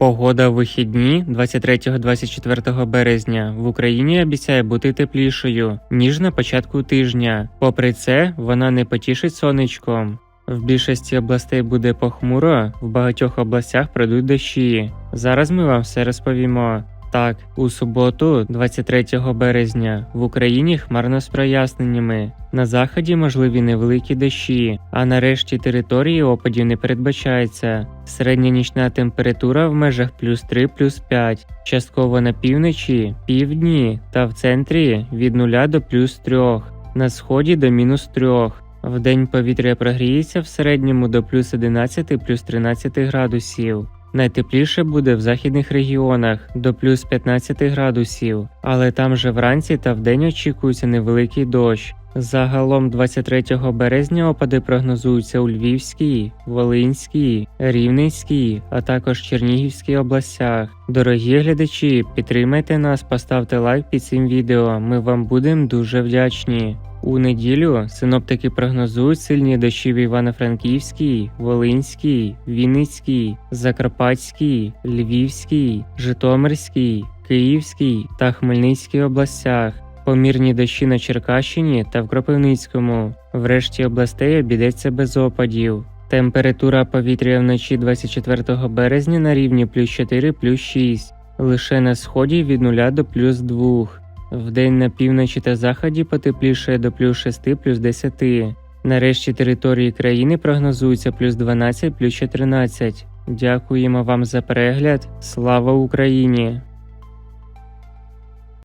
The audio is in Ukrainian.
Погода в вихідні 23-24 березня в Україні обіцяє бути теплішою, ніж на початку тижня. Попри це, вона не потішить сонечком. В більшості областей буде похмуро, в багатьох областях пройдуть дощі. Зараз ми вам все розповімо. Так, у суботу, 23 березня, в Україні хмарно з проясненнями. На заході можливі невеликі дощі, а на решті території опадів не передбачається. Середня нічна температура в межах плюс 3 плюс 5, частково на півночі, півдні та в центрі від 0 до плюс 3, на сході до мінус 3. Вдень повітря прогріється в середньому до плюс 11 плюс 13 градусів. Найтепліше буде в західних регіонах до плюс 15 градусів, але там же вранці та вдень очікується невеликий дощ. Загалом 23 березня опади прогнозуються у Львівській, Волинській, Рівненській, а також Чернігівській областях. Дорогі глядачі, підтримайте нас, поставте лайк під цим відео. Ми вам будемо дуже вдячні. У неділю синоптики прогнозують сильні дощі в Івано-Франківській, Волинській, Вінницькій, Закарпатській, Львівській, Житомирській, Київській та Хмельницькій областях. Помірні дощі на Черкащині та в Кропивницькому. Врешті областей обійдеться без опадів. Температура повітря вночі 24 березня на рівні плюс 4 плюс 6, лише на сході від 0 до плюс 2. Вдень на півночі та заході потепліше до плюс 6 плюс 10. Нарешті території країни прогнозується плюс 12 плюс 14. Дякуємо вам за перегляд. Слава Україні!